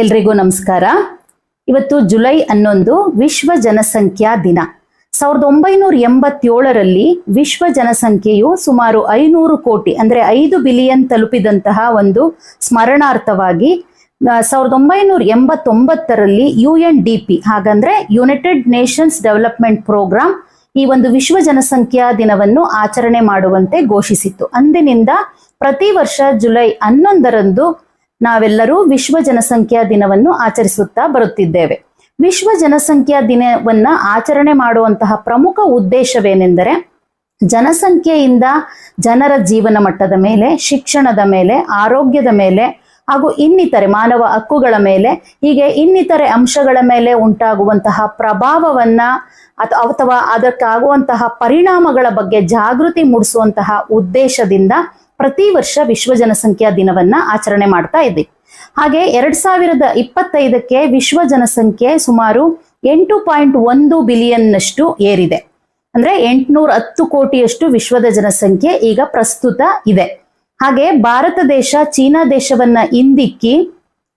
ಎಲ್ರಿಗೂ ನಮಸ್ಕಾರ. ಇವತ್ತು ಜುಲೈ ಹನ್ನೊಂದು ವಿಶ್ವ ಜನಸಂಖ್ಯಾ ದಿನ. ಸಾವಿರದ ಒಂಬೈನೂರ ಎಂಬತ್ತೇಳರಲ್ಲಿ ವಿಶ್ವ ಜನಸಂಖ್ಯೆಯು ಸುಮಾರು ಐನೂರು ಕೋಟಿ, ಅಂದ್ರೆ ಐದು ಬಿಲಿಯನ್ ತಲುಪಿದಂತಹ ಒಂದು ಸ್ಮರಣಾರ್ಥವಾಗಿ ಸಾವಿರದ ಒಂಬೈನೂರ ಎಂಬತ್ತೊಂಬತ್ತರಲ್ಲಿ ಯು ಎನ್ ಡಿ ಹಾಗಂದ್ರೆ ಯುನೈಟೆಡ್ ನೇಷನ್ಸ್ ಡೆವಲಪ್ಮೆಂಟ್ ಪ್ರೋಗ್ರಾಂ ಈ ಒಂದು ವಿಶ್ವ ಜನಸಂಖ್ಯಾ ದಿನವನ್ನು ಆಚರಣೆ ಮಾಡುವಂತೆ ಘೋಷಿಸಿತ್ತು. ಅಂದಿನಿಂದ ಪ್ರತಿ ವರ್ಷ ಜುಲೈ ಹನ್ನೊಂದರಂದು ನಾವೆಲ್ಲರೂ ವಿಶ್ವ ಜನಸಂಖ್ಯಾ ದಿನವನ್ನು ಆಚರಿಸುತ್ತಾ ಬರುತ್ತಿದ್ದೇವೆ. ವಿಶ್ವ ಜನಸಂಖ್ಯಾ ದಿನವನ್ನ ಆಚರಣೆ ಮಾಡುವಂತಹ ಪ್ರಮುಖ ಉದ್ದೇಶವೇನೆಂದರೆ, ಜನಸಂಖ್ಯೆಯಿಂದ ಜನರ ಜೀವನ ಮಟ್ಟದ ಮೇಲೆ, ಶಿಕ್ಷಣದ ಮೇಲೆ, ಆರೋಗ್ಯದ ಮೇಲೆ ಹಾಗೂ ಇನ್ನಿತರೆ ಮಾನವ ಹಕ್ಕುಗಳ ಮೇಲೆ, ಹೀಗೆ ಇನ್ನಿತರೆ ಅಂಶಗಳ ಮೇಲೆ ಉಂಟಾಗುವಂತಹ ಪ್ರಭಾವವನ್ನ ಅಥ- ಅಥವಾ ಅದಕ್ಕಾಗುವಂತಹ ಪರಿಣಾಮಗಳ ಬಗ್ಗೆ ಜಾಗೃತಿ ಮೂಡಿಸುವಂತಹ ಉದ್ದೇಶದಿಂದ ಪ್ರತಿ ವರ್ಷ ವಿಶ್ವ ಜನಸಂಖ್ಯಾ ದಿನವನ್ನ ಆಚರಣೆ ಮಾಡ್ತಾ ಇದ್ದೀವಿ ಹಾಗೆ ಎರಡ್ ಸಾವಿರದ ಇಪ್ಪತ್ತೈದಕ್ಕೆ ವಿಶ್ವ ಜನಸಂಖ್ಯೆ ಸುಮಾರು ಎಂಟು ಪಾಯಿಂಟ್ ಒಂದು ಬಿಲಿಯನ್ನಷ್ಟು ಏರಿದೆ. ಅಂದ್ರೆ ಎಂಟುನೂರ ಹತ್ತು ಕೋಟಿಯಷ್ಟು ವಿಶ್ವದ ಜನಸಂಖ್ಯೆ ಈಗ ಪ್ರಸ್ತುತ ಇದೆ. ಹಾಗೆ ಭಾರತ ದೇಶ, ಚೀನಾ ದೇಶವನ್ನ ಹಿಂದಿಕ್ಕಿ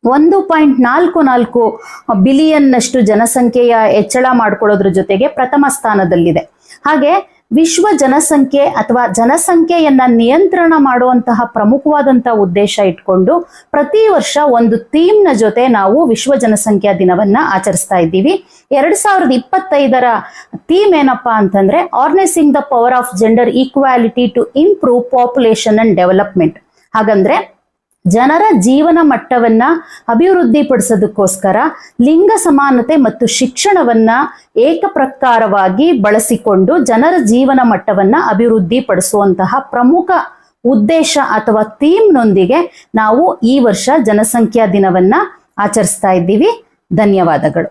ಒಂದು ಪಾಯಿಂಟ್ ನಾಲ್ಕು ನಾಲ್ಕು ಬಿಲಿಯನ್ನಷ್ಟು ಜನಸಂಖ್ಯೆಯ ಹೆಚ್ಚಳ ಮಾಡ್ಕೊಳ್ಳೋದ್ರ ಜೊತೆಗೆ ಪ್ರಥಮ ಸ್ಥಾನದಲ್ಲಿದೆ. ಹಾಗೆ ವಿಶ್ವ ಜನಸಂಖ್ಯೆ ಅಥವಾ ಜನಸಂಖ್ಯೆಯನ್ನ ನಿಯಂತ್ರಣ ಮಾಡುವಂತಹ ಪ್ರಮುಖವಾದಂತಹ ಉದ್ದೇಶ ಇಟ್ಕೊಂಡು ಪ್ರತಿ ವರ್ಷ ಒಂದು ಥೀಮ್ನ ಜೊತೆ ನಾವು ವಿಶ್ವ ಜನಸಂಖ್ಯಾ ದಿನವನ್ನ ಆಚರಿಸ್ತಾ ಇದ್ದೀವಿ. ಎರಡ್ ಸಾವಿರದ ಇಪ್ಪತ್ತೈದರ ಥೀಮ್ ಏನಪ್ಪಾ ಅಂತಂದ್ರೆ harnessing the power of gender equality to improve population and development ಹಾಗಂದ್ರೆ ಜನರ ಜೀವನ ಮಟ್ಟವನ್ನ ಅಭಿವೃದ್ಧಿಪಡಿಸೋದಕ್ಕೋಸ್ಕರ ಲಿಂಗ ಸಮಾನತೆ ಮತ್ತು ಶಿಕ್ಷಣವನ್ನ ಏಕಪ್ರಕಾರವಾಗಿ ಬಳಸಿಕೊಂಡು ಜನರ ಜೀವನ ಮಟ್ಟವನ್ನ ಅಭಿವೃದ್ಧಿಪಡಿಸುವಂತಹ ಪ್ರಮುಖ ಉದ್ದೇಶ ಅಥವಾ ಥೀಮ್ನೊಂದಿಗೆ ನಾವು ಈ ವರ್ಷ ಜನಸಂಖ್ಯಾ ದಿನವನ್ನ ಆಚರಿಸ್ತಾ ಇದ್ದೀವಿ. ಧನ್ಯವಾದಗಳು.